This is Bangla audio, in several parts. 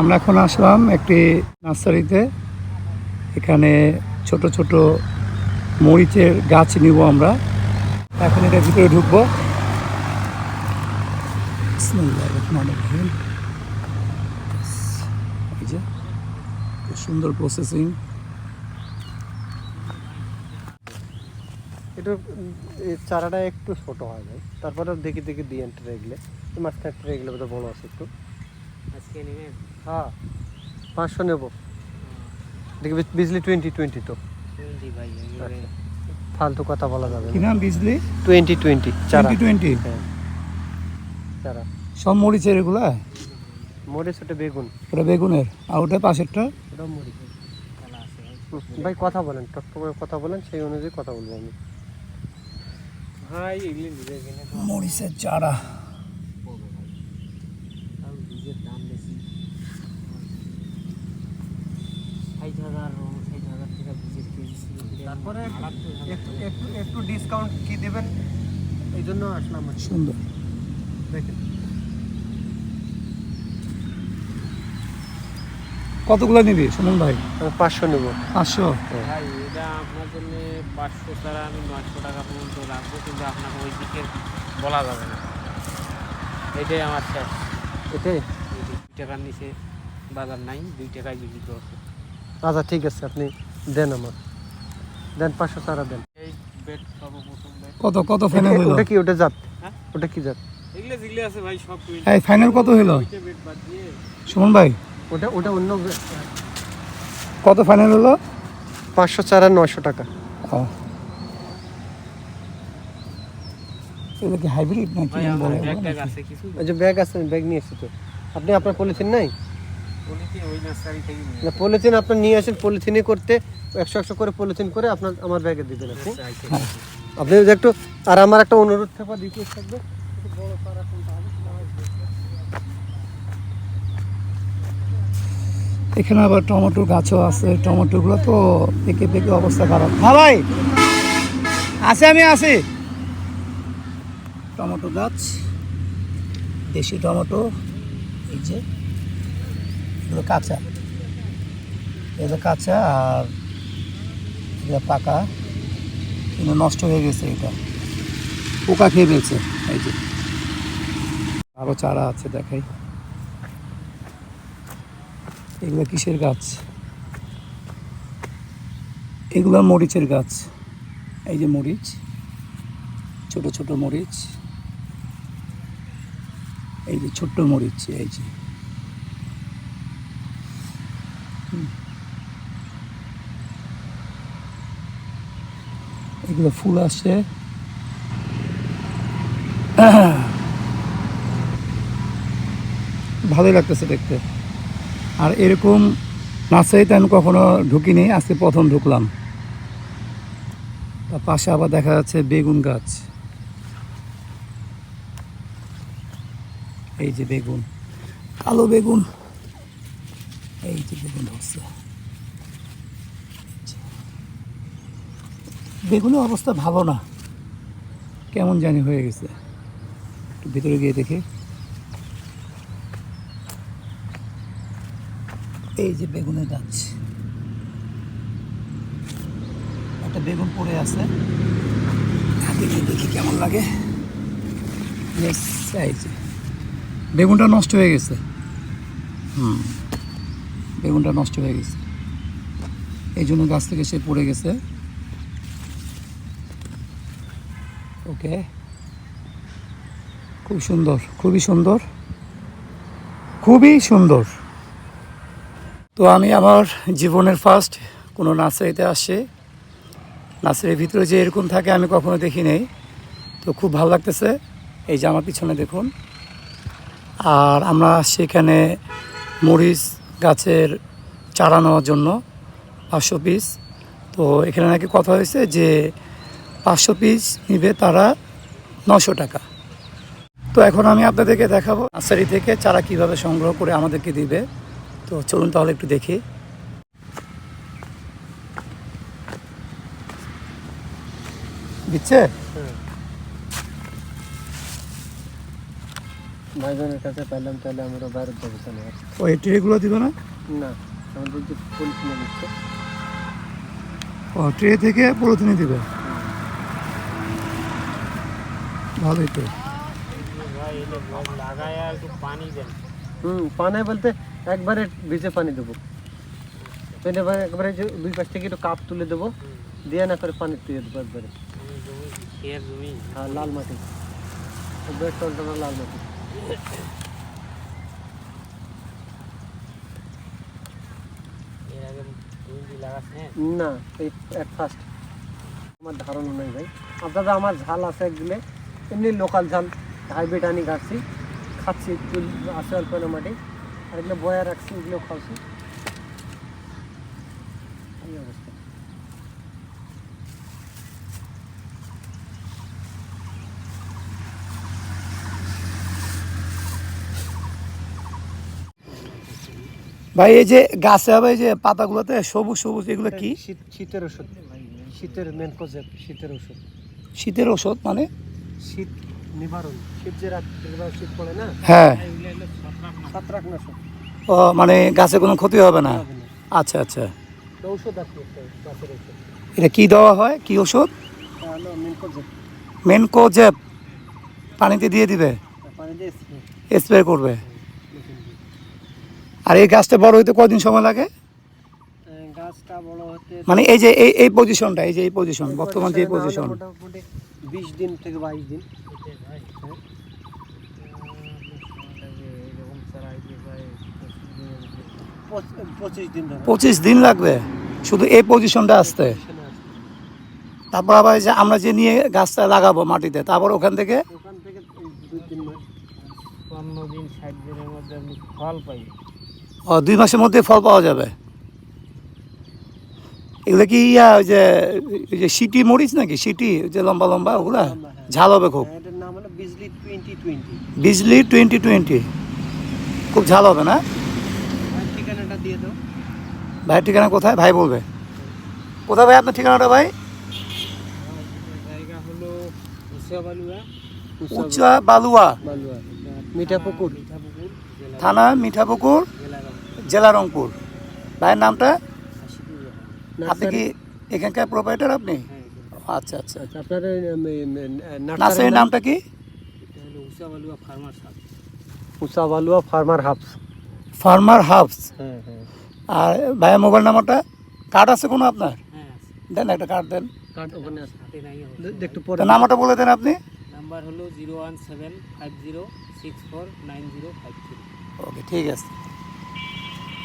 আমরা এখন আসলাম একটি নার্সারিতে। এখানে ছোট ছোট মরিচের গাছ নিব আমরা। এখন এটার ভিতরে ঢুকবো। সুন্দর প্রসেসিং এটা চারাটা একটু ছোট হয় ভাই। তারপরে দেখি দেখি দিয়ে ট্রে এগুলো মাঝখানে এগুলো বড় আছে একটু। আজকে নেবেন? হ্যাঁ পাঁচশো নেব। দেখি বিজ- বিজলি টোয়েন্টি টোয়েন্টি তো। একেবারে ফালতু কথা বলা যাবে কি নাম বিজলি? টোয়েন্টি টোয়েন্টি চারা। টোয়েন্টি হ্যাঁ চারা। সব মরিচের এগুলা? মরিচ ওটা বেগুন। ওটা বেগুনের। আর ওটা পাশেরটা? ওটা মরিচ ভাই। হুম, ভাই কথা বলেন টক করে কথা বলেন সেই অনুযায়ী কথা বলব আমি। ভাই এগুলি মরিচের চারা পড়বে ভাই তাও বীজের দাম বেশি ষাট হাজার ষাট হাজার টাকা বীজের কেজি তারপরে একটু একটু একটু ডিসকাউন্ট কি দেবেন? এই জন্য আসলাম সুন্দর। দেখেন। কতগুলো নিবি সুমন ভাই? আমি পাঁচশো নেব। পাঁচশো? ভাই এটা আপনার জন্য পাঁচশো ছাড়া আমি নয়শো টাকা পর্যন্ত রাখব কিন্তু আপনাকে ওই দিকে বলা যাবে না। এটাই আমার শেষ। এটাই? দুই টাকার নিচে বাজার নাই দুই টাকায় বিক্রি করছে আচ্ছা ঠিক আছে আপনি দেন আমার। দেন পাঁচশো চারা দেন। কত কত ফাইনাল হলো ওটা কি ওটা জাত? হ্যাঁ? ওটা কি জাত? এগুলো যেগুলো আছে ভাই সব এই ফাইনাল কত হলো সুমন ভাই ওটা ওটা অন্য কত ফাইনাল হলো? পাঁচশো চারা নয়শো টাকা। ও। এগুলো কি হাইব্রিড নাকি ভাই ব্যাগ আছে কিছু? ব্যাগ আছে ব্যাগ নিয়ে এসেছি। তো আপনি আপনার পলিথিন নাই? না পলিথিন আপনার নিয়ে আসেন পলিথিনে করতে একশো একশো করে পলিথিন করে আপনার আমার ব্যাগে দিবেন আপনি। আপনি যদি একটু আর আমার একটা অনুরোধ থাকবে রিকোয়েস্ট থাকবে। এখানে আবার টমেটো গাছও আছে টমেটোগুলো তো পেকে পেকে অবস্থা খারাপ। হ্যাঁ ভাই আছে আমি আছি টমেটো গাছ দেশি টমেটো এই যে। এগুলো কাঁচা। এগুলো কাঁচা আর এগুলো পাকা। এগুলো নষ্ট হয়ে গেছে এটা। পোকা খেয়ে ফেলছে, এই যে। আরও চারা আছে দেখাই। এগুলো কিসের গাছ? এগুলো মরিচের গাছ। এই যে মরিচ, ছোট ছোট মরিচ। এই যে ছোট্ট মরিচ, এই যে। এগুলো ফুল আসছে ভালোই লাগতেছে দেখতে। আর এরকম নার্সারিতে আমি কখনো ঢুকিনি, আজকে প্রথম ঢুকলাম। তার পাশে আবার দেখা যাচ্ছে বেগুন গাছ। এই যে বেগুন, কালো বেগুন। এই যে বেগুন ধরছে এই যে। বেগুনের অবস্থা ভালো না। কেমন জানি হয়ে গেছে। একটু ভিতরে গিয়ে দেখি। এই যে বেগুনের গাছ। একটা বেগুন পড়ে আছে। দেখি দেখি কেমন লাগে। বেগুনটা নষ্ট হয়ে গেছে। হুম। বেগুনটা নষ্ট হয়ে গেছে। এই জন্য গাছ থেকে সে পড়ে গেছে। ওকে। খুব সুন্দর, খুবই সুন্দর খুবই সুন্দর। তো আমি আমার জীবনের ফার্স্ট কোনো নার্সারিতে আসে নার্সারির ভিতরে যে এরকম থাকে আমি কখনো দেখি নেই। তো খুব ভালো লাগতেছে। এই যে আমার পিছনে দেখুন। আর আমরা সেখানে মরিচ গাছের চারা নেওয়ার জন্য, পাঁচশো পিস তো এখানে নাকি কথা হয়েছে যে পাঁচশো পিস নিবে তারা নশো টাকা। তো এখন আমি আপনাদেরকে দেখাবো নার্সারি থেকে চারা কীভাবে সংগ্রহ করে আমাদেরকে দিবে। তো চলুন তাহলে একটু দেখি। দিচ্ছে? ভাইজানের কাছে পেলাম তাহলে আমরা বাইরে যাব কেন আর? ওই ট্রেগুলো দিবে না? না আমাদের যে পলিথিনে নিচ্ছে ও ট্রে থেকে পলিথিনে দিবে? ভালোই তো ভাই এটা গাছ লাগায় আর একটু পানি দেন হুম পানি বলতে একবারে ভিজে পানি দেবো পেলে এবার একবারে যে দুই পাশ থেকে একটু কাপ তুলে দেবো দিয়ে না করে পানি তুলে দেবো একবারে আমি জমি খেয়ের জমি হ্যাঁ লাল মাটি বেড টলটনা লাল মাটি এর আগে তুমি লাগাচ্ছেন না এই এক ফার্স্ট আমার ধারণা নেই ভাই আপনারা আমার ঝাল আছে একগুলো এমনি লোকাল ঝাল হাইব্রিড আনি ঘাটছি খাচ্ছি একটু আছে অল্প মাটি আর এগুলো বয়া রাখছি এগুলো খাওয়াছি। এই অবস্থা। ভাই এই যে গাছে হবে এই যে পাতাগুলোতে সবুজ সবুজ এগুলো কি? শীত শীতের ওষুধ শীতের মেন শীতের ওষুধ শীতের ওষুধ মানে? শীত নিবারণ শীত যে শীত পড়ে না হ্যাঁ। ছত্রাকনাশক। ও মানে গাছে কোনো ক্ষতি হবে না? আচ্ছা আচ্ছা। আছে গাছের এটা কি দেওয়া হয়? কি ওষুধ তাহলে মেন কজেপ পানিতে দিয়ে দিবে? স্প্রে স্প্রে করবে? আর এই গাছটা বড় হইতে কদিন সময় লাগে? মানে এই যে এই এই পজিশনটা এই যে এই পজিশন বর্তমান যে পজিশন বিশ দিন থেকে বাইশ দিন। পঁচিশ দিন লাগবে? শুধু এই পজিশনটা আসতে? তারপর আবার যে আমরা যে নিয়ে গাছটা লাগাবো মাটিতে তারপর ওখান থেকে? ওখান থেকে এই দুই তিন মাস। পনেরো দিন দিনের মধ্যে ফল পাই। ও, দুই মাসের মধ্যে ফল পাওয়া যাবে? এগুলো কি ইয়া ওই যে ওই যে সিটি মরিচ নাকি? সিটি ওই যে লম্বা লম্বা ওগুলা? হ্যাঁ। ঝাল হবে খুব। হলো বিজলি টোয়েন্টি টোয়েন্টি খুব ঝাল হবে না? ভাইয়ের ঠিকানা কোথায়? ভাই বলবে। কোথায় ভাই আপনার ঠিকানাটা ভাই? উচ্চা বালুয়া বালুয়া মিঠা পুকুর মিঠাপুকুর। থানা মিঠাপুকুর জেলা জেলা রংপুর। ভাইয়ের নামটা? আপনি কি এখানকার প্রোপাইটার আপনি? হ্যাঁ আচ্ছা আচ্ছা আচ্ছা। আপনার নার্সারির নামটা কি? উষাবালুয়া ফার্মার হাবস ফার্মার হ্যাঁ হ্যাঁ। আর ভাইয়ের মোবাইল নাম্বারটা? কার্ড আছে কোনো আপনার? হ্যাঁ দেন একটা কার্ড দেন। একটু পরে। নাম্বারটা বলে দেন আপনি। নাম্বার হলো zero one seven five zero six four nine zero five three. Okay ঠিক আছে।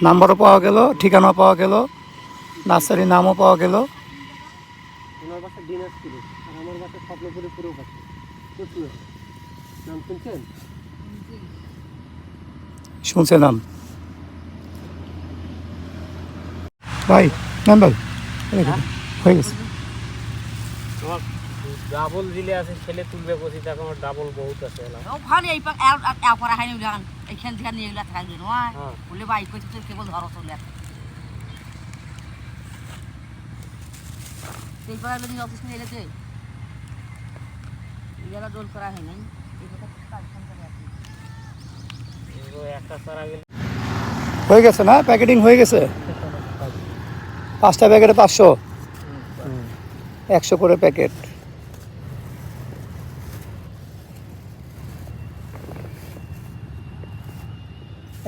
নাম্বারও পাওয়া গেল ঠিকানা পাওয়া গেল। নার্সারির নামও পাওয়া গেল। ওনার বাসা দিনাজপুরে। আর আমার বাসা স্বপ্নপুরে পুরো পাশে প্রচুর নাম শুনছেন? শুনছে নাম। ভাই নাম ভাই। হয়ে গেছে আমার ডাবল দিলে আছে ছেলে তুলবে বসি দেখো আমার ডাবল বহুত আছে ওখানে এই পাক হয়নি উলান এইখান থেকে নিয়ে গেলা থাকবে নয় হ্যাঁ। বলে ভাই কইতে কেবল ধরো চলে আসে। এই পাক যদি অফিস নিয়ে এলেতে ইয়ালা দোল করা হয় নাই। হয়ে গেছে না? প্যাকেটিং হয়ে গেছে? পাঁচটা প্যাকেটে পাঁচশো। একশো করে প্যাকেট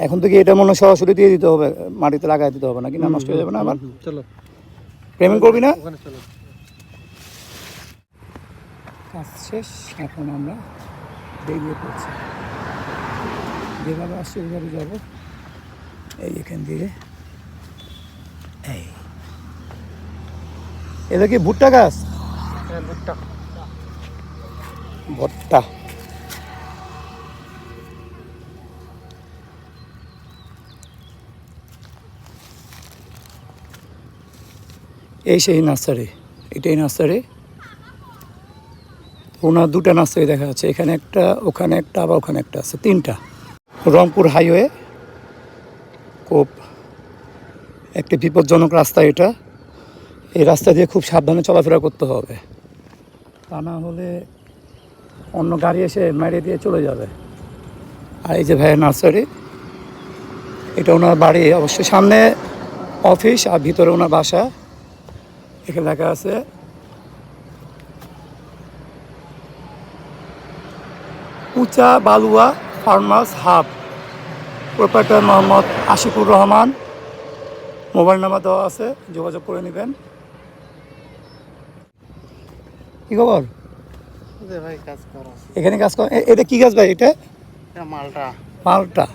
এখন থেকে এটা মনে হয় সরাসরি দিয়ে দিতে হবে? মাটিতে লাগাই দিতে হবে নাকি? না নষ্ট হয়ে যাবে না আবার? চলো। পেমেন্ট করবি না? ওখানে চলো। কাজ শেষ এখন আমরা বেরিয়ে পড়ছি। যেভাবে আসছি ওইভাবে যাব। এই এখান দিয়ে। এই। এটা কি ভুট্টা গাছ? হ্যাঁ ভুট্টা। ভুট্টা। এই সেই নার্সারি। এটাই নার্সারি। ওনার দুটা নার্সারি দেখা যাচ্ছে। এখানে একটা, ওখানে একটা, আবার ওখানে একটা আছে। তিনটা। রংপুর হাইওয়ে কোপ একটি বিপজ্জনক রাস্তা এটা। এই রাস্তা দিয়ে খুব সাবধানে চলাফেরা করতে হবে। তা না হলে অন্য গাড়ি এসে মেরে দিয়ে চলে যাবে। আর এই যে ভাইয়ের নার্সারি, এটা ওনার বাড়ি। অবশ্যই সামনে অফিস আর ভিতরে ওনার বাসা। এখানে লেখা আছে উঁচা Balua farmers hub. Proprietor Mohammad Ashikur Rahman. Mobile number দেওয়া আছে যোগাযোগ করে নেবেন। কি খবর? এখানে কাজ কর। এটা কি গাছ ভাই এটা? মালটা। মালটা।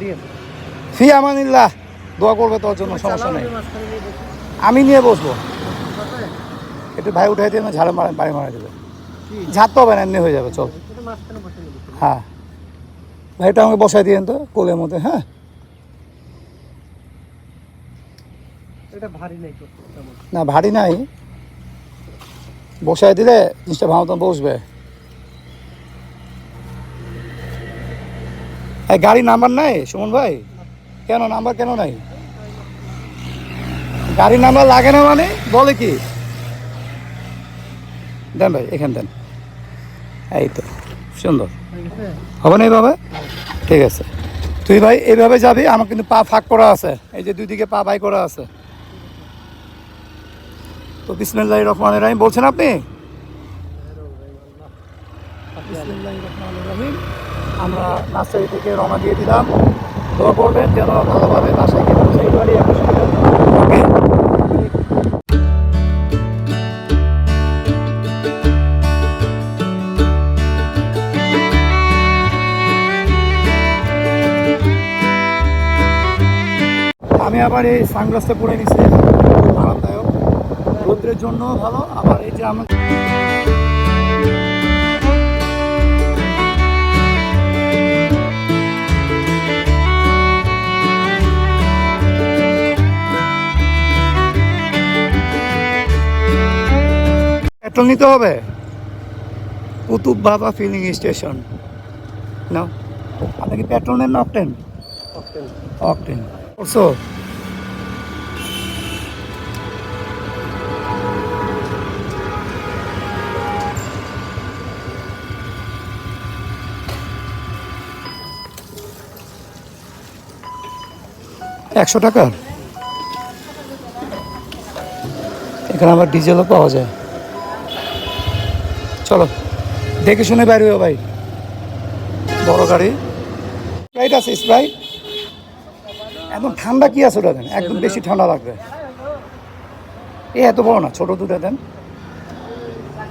দিয়ে ফি আমানিল্লাহ দোয়া করবে তোর জন্য সমস্যা নেই। আমি নিয়ে বসবো। একটু ভাই উঠাই দিয়ে না ঝাড়ে মারা বাড়ি মারা দেবে ঝাড়তে হবে না এমনি হয়ে যাবে চল। হ্যাঁ। ভাইটা আমাকে বসাই দিয়েন তো কোলের মধ্যে হ্যাঁ? ভারী নাই না ভারী নাই। বসাই দিলে জিনিসটা ভালো মতন বসবে। গাড়ি নাম্বার নাই সুমন ভাই? কেন নাম্বার কেন নাই? গাড়ি নাম্বার লাগে না মানে? বলে কি? দেন ভাই, এখান দেন। এই তো, সুন্দর। হবে না এইভাবে ঠিক আছে। তুই ভাই এইভাবে যাবি, আমার কিন্তু পা ফাঁক করা আছে। এই যে দুই দিকে পা বাই করা আছে। তো বিসমিল্লাহ রহমান রাহিম, বলছেন আপনি। আমরা নার্সারি থেকে রওনা দিয়ে দিলাম। দোয়া করবেন যেন ভালোভাবে বাসায় গিয়ে পৌঁছাতে পারি। আমি আবার এই সানগ্লাসটা পরে নিছি। আরামদায়ক। রৌদ্রের জন্য ভালো আবার এই যে আমার পেট্রোল নিতে হবে? কুতুব বাবা ফিলিং স্টেশন। না আপনি কি পেট্রোল নেন অকটেন? অক্টেন। অকটেন। একশো টাকা? এখানে আবার ডিজেলও পাওয়া যায়। চলো দেখে শুনে বাইরে হইও ভাই। বড় গাড়ি। স্প্রাইট আছে স্প্রাইট একদম ঠান্ডা কি আছে ওটা দেন? একদম বেশি ঠান্ডা লাগবে। এ এত বড় না ছোট দুটো দেন।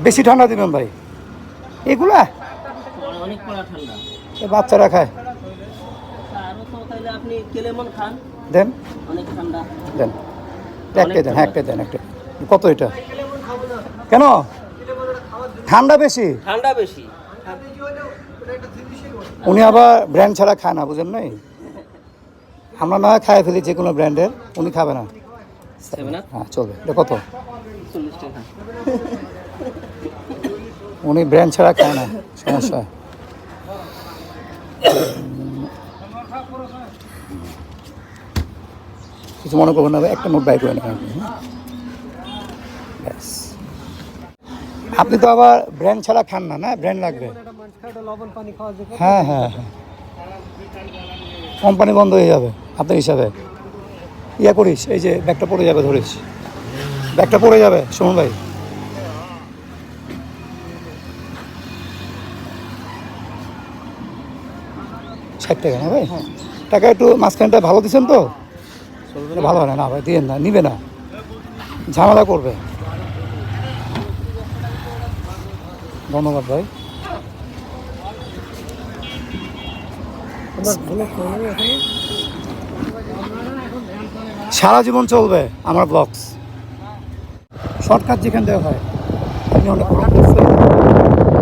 বেশি ঠান্ডা দিবেন ভাই। এগুলা? বাচ্চারা খায়। আপনি কেলেমন খান? দেন। দেন। একটাই দেন একটাই দেন একটা কত এটা? কেন? ঠান্ডা বেশি? ঠান্ডা বেশি। উনি আবার ব্র্যান্ড ছাড়া খায় না বুঝেন নাই? আমরা না খাই ফেলি যে কোনো ব্র্যান্ডের উনি খাবে না। হ্যাঁ চলবে। এটা কত? উনি ব্র্যান্ড ছাড়া খায় না সমস্যা। কিছু মনে করবেন না একটা নোট বাই করে নেবেন আপনি, হ্যাঁ? ব্যাস। আপনি তো আবার ব্র্যান্ড ছাড়া খান না না? ব্র্যান্ড লাগবে। হ্যাঁ হ্যাঁ হ্যাঁ। কোম্পানি বন্ধ হয়ে যাবে আপনার হিসাবে। ইয়া করিস এই যে ব্যাগটা পড়ে যাবে ধরিস। ব্যাগটা পড়ে যাবে সুমন ভাই। ষাট টাকা না ভাই? টাকা একটু মাঝখানটা ভালো দিচ্ছেন তো? ভালো হয় না ভাই, দিয়েন না, নিবে না। ঝামেলা করবে। ধন্যবাদ ভাই। সারা জীবন চলবে আমার ব্লগস শর্টকাট যেখান থেকে হয়, আমি অনেক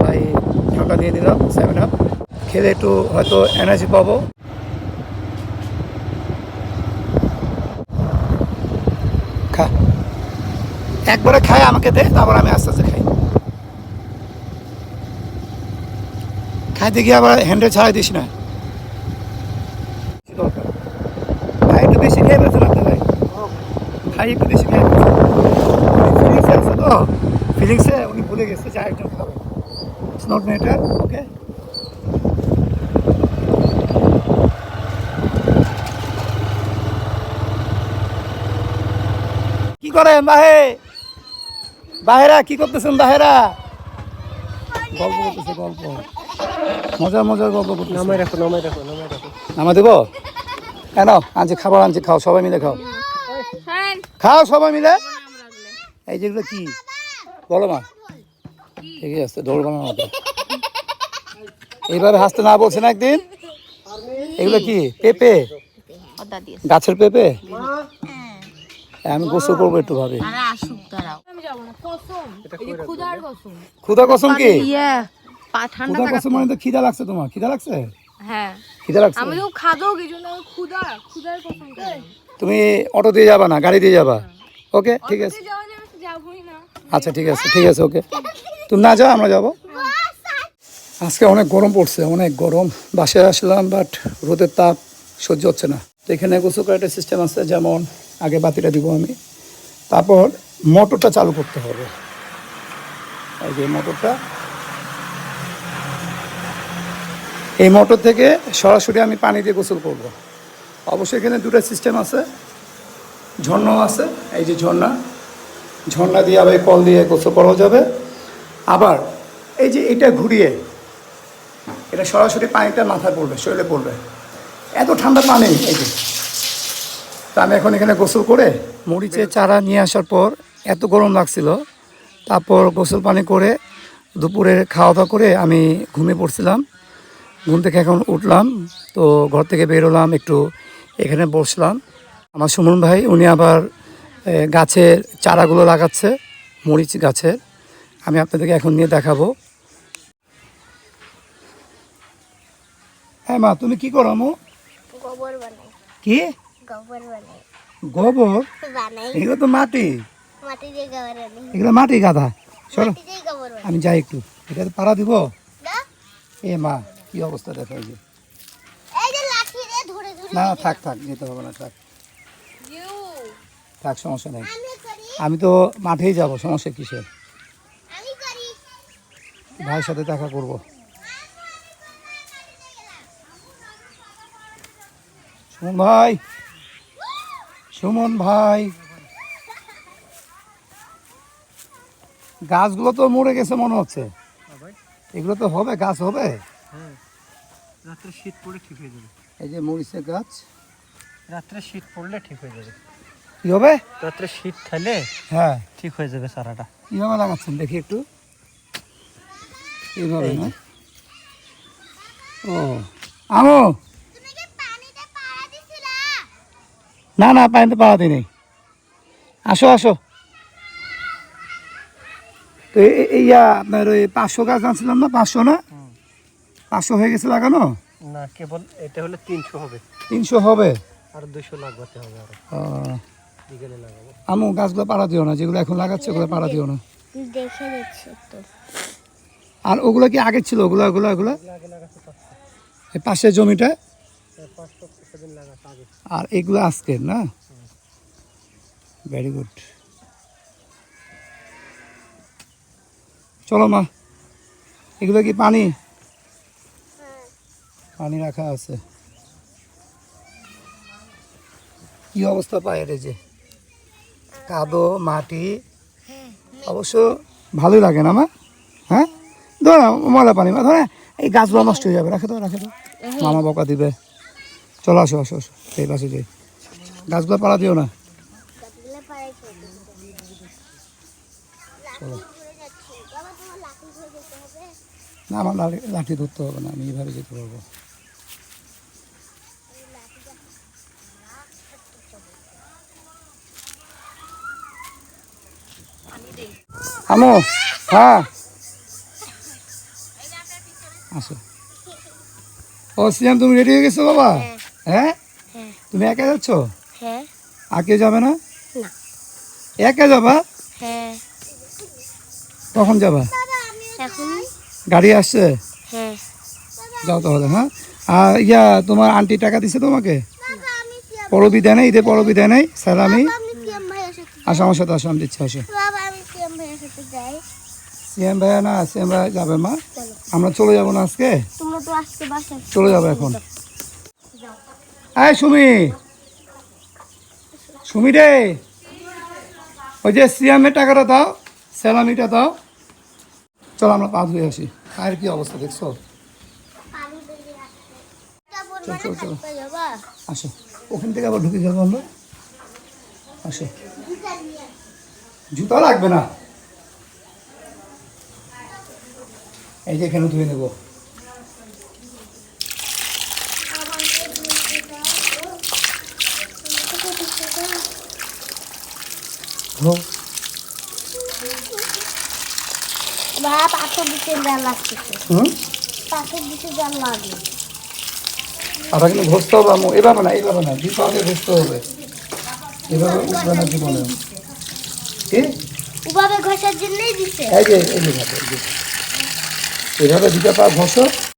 তাই ঠান্ডা নিয়ে নিলাম সেভেন আপ খেলে একটু হয়তো এনার্জি পাবো। খা। একবারে খায়, আমাকে দে, তারপর আমি আস্তে আস্তে খাই। খাইতে গিয়ে আবার হ্যান্ডেল ছাড়াই দিস না। ভাই, একটু বেশি নিয়ে ফেলছেন আপনি ভাই? ভাই, একটু বেশি ফেলছেন ফিলিংস আছে তো। ফিলিংসে উনি ভুলে গেছে যে আরেকজন খাবে। ইটস নট ম্যাটার ওকে করেন বাহে। বাহেরা কি করতেছেন বাহেরা? গল্প করতেছে গল্প। মজার মজার গল্প করতেছে। নামাই রাখো নামাই রাখো নামাই রাখো। নামা দেবো? কেন আনছি খাবার আনছি খাও সবাই মিলে খাও। খাও সবাই মিলে? এই যেগুলো কি? বলো মা। ঠিকই আছে দৌড় বানানো মতো। এইভাবে হাসতে না বলছেন একদিন? এগুলো কি? পেঁপে? গাছের পেঁপে? আমি গোসল করব একটু ভাবে। ক্ষুদা কসম। কি? ক্ষুদা কসম মানে তো খিদা লাগছে তোমার। খিদা লাগছে? হ্যাঁ। খিদা খাদো তুমি অটো দিয়ে যাবা না গাড়ি দিয়ে যাবা? ওকে ঠিক আছে। যাওয়া যাবে তো যাবোই না। আচ্ছা ঠিক আছে ঠিক আছে ওকে। তুমি না যাও আমরা যাব। আজকে অনেক গরম পড়ছে অনেক গরম। বাসায় আসলাম বাট রোদের তাপ সহ্য হচ্ছে না। তো এখানে গোসল করার একটা সিস্টেম আছে যেমন আগে বাতিটা দিব আমি। তারপর মোটরটা চালু করতে হবে। এই যে মোটরটা। এই মোটর থেকে সরাসরি আমি পানি দিয়ে গোসল করব। অবশ্যই এখানে দুটো সিস্টেম আছে। ঝর্ণাও আছে, এই যে ঝর্ণা। ঝর্ণা দিয়ে আবার কল দিয়ে গোসল করা যাবে। আবার এই যে এটা ঘুরিয়ে, এটা সরাসরি পানিটা মাথায় পড়বে, শরীরে পড়বে। এত ঠান্ডা পানি, এই যে। তা আমি এখন এখানে গোসল করে মরিচের চারা নিয়ে আসার পর এত গরম লাগছিল। তারপর গোসল পানি করে দুপুরে খাওয়া দাওয়া করে আমি ঘুমিয়ে পড়ছিলাম। ঘুম থেকে এখন উঠলাম তো ঘর থেকে বেরোলাম একটু এখানে বসলাম। আমার সুমন ভাই উনি আবার গাছের চারাগুলো লাগাচ্ছে মরিচ গাছের। আমি আপনাদেরকে এখন নিয়ে দেখাবো। হ্যাঁ মা তুমি কি করো গোবর কি? গোবর বানাই। গোবর? বানাই। এগুলো তো মাটি। মাটি দিয়ে গোবর বানাই। এগুলো মাটি গাদা চলো মাটি দিয়ে গোবর বানাই। আমি যাই একটু। এটা তো পাড়া দিব? এ মা কি অবস্থা দেখো যে। এই যে লাঠি দিয়ে ধরে ধরে না না থাক থাক যেতে হবে না থাক। থাক সমস্যা নেই। আমি তো মাঠেই যাব সমস্যা কিসের? ভাইয়ের সাথে দেখা করব। সুমন ভাই। সুমন ভাই। গাছগুলো তো মরে গেছে মনে হচ্ছে। এগুলো তো হবে গাছ হবে? হ্যাঁ। রাত্রে শীত পড়লে ঠিক হয়ে যাবে। এই যে মরিচের গাছ। রাত্রে শীত পড়লে ঠিক হয়ে যাবে। কি হবে? রাত্রে শীত খাইলে হ্যাঁ। ঠিক হয়ে যাবে সারাটা। কীভাবে লাগাচ্ছেন দেখি একটু। এইভাবে না? ও। আমো তুমি কি পানিতে পাড়া দিছিলা না না পানিতে পাওয়া দিই নেই। আসো আসো। তো ইয়া আপনার ওই পাঁচশো গাছ আনছিলাম না পাঁচশো না? পাঁচশো হয়ে গেছে লাগানো? না কেবল এটা হলে তিনশো হবে। তিনশো হবে? আর দুশো লাগাতে হবে আরও। বিকেলে লাগাবো। আমু গাছগুলো পাড়া দিও না যেগুলো এখন লাগাচ্ছে ওগুলো পাড়া দিও না। দেখে দিচ্ছি তো আর ওগুলো কি আগে ছিল? ওগুলো ওগুলো ওগুলো? এই পাশের জমিটা? পাঁচশো আগে আর এগুলো আজকের, না? ভেরি গুড চলো মা, এগুলো কি পানি? পানি রাখা আছে। কি অবস্থা পায়ের এই যে? কাদো, মাটি? অবশ্য ভালোই লাগে না মা? হ্যাঁ? ধরো, ময়লা পানি, মা, ধরে, এই গাছগুলো নষ্ট হয়ে যাবে, রাখে দাও রাখে দাও মামা বকা দিবে। চলো আসো আসো আসো। এই পাশে যাই। গাছগুলো পাড়া দিও না। হবে না, আমার লাঠি ধরতে হবে না, আমি এইভাবে যেতে পারব। আমো হ্যাঁ। আসো। ও সিয়াম তুমি রেডি হয়ে গেছো, বাবা? হ্যাঁ? তুমি একা যাচ্ছ? হ্যাঁ। আর কেউ যাবে না। একা যাবা? হ্যাঁ। কখন যাবা? এখন? গাড়ি আসছে? হ্যাঁ। যাও তাহলে হ্যাঁ? আর ইয়া তোমার আন্টি টাকা দিছে তোমাকে? পরবি দেয় নাই ঈদে পরবি দেয় নাই স্যার আমি? আসো আমার সাথে আসো আমি দিচ্ছি আসো। সিএম ভাইয়া না সিএম ভাইয়া যাবে মা আমরা চলে যাব না আজকে? চলে যাব এখন। আয় সুমি। সুমি রে। ওই যে সিয়ামের টাকাটা দাও স্যালামিটা দাও। চলো আমরা পা ধুয়ে আসি। আর কি অবস্থা দেখছ? চল, চল, চল। আসো। ওখান থেকে আবার ঢুকে যাব আমরা। আসো। জুতা লাগবে না। এই যে এখানে ধুয়ে নেব। জল হুম? পাথর জল লাগে। কিন্তু ঘষতে হবে এভাবে না এইভাবে না দুই পাকে ঘষতে হবে। এভাবে উঠবে না জীবনে। কি? ওভাবে ঘষার জন্যই দিছে। এই যে এই যে ভাবে, এইভাবে দুটা পা ঘষো।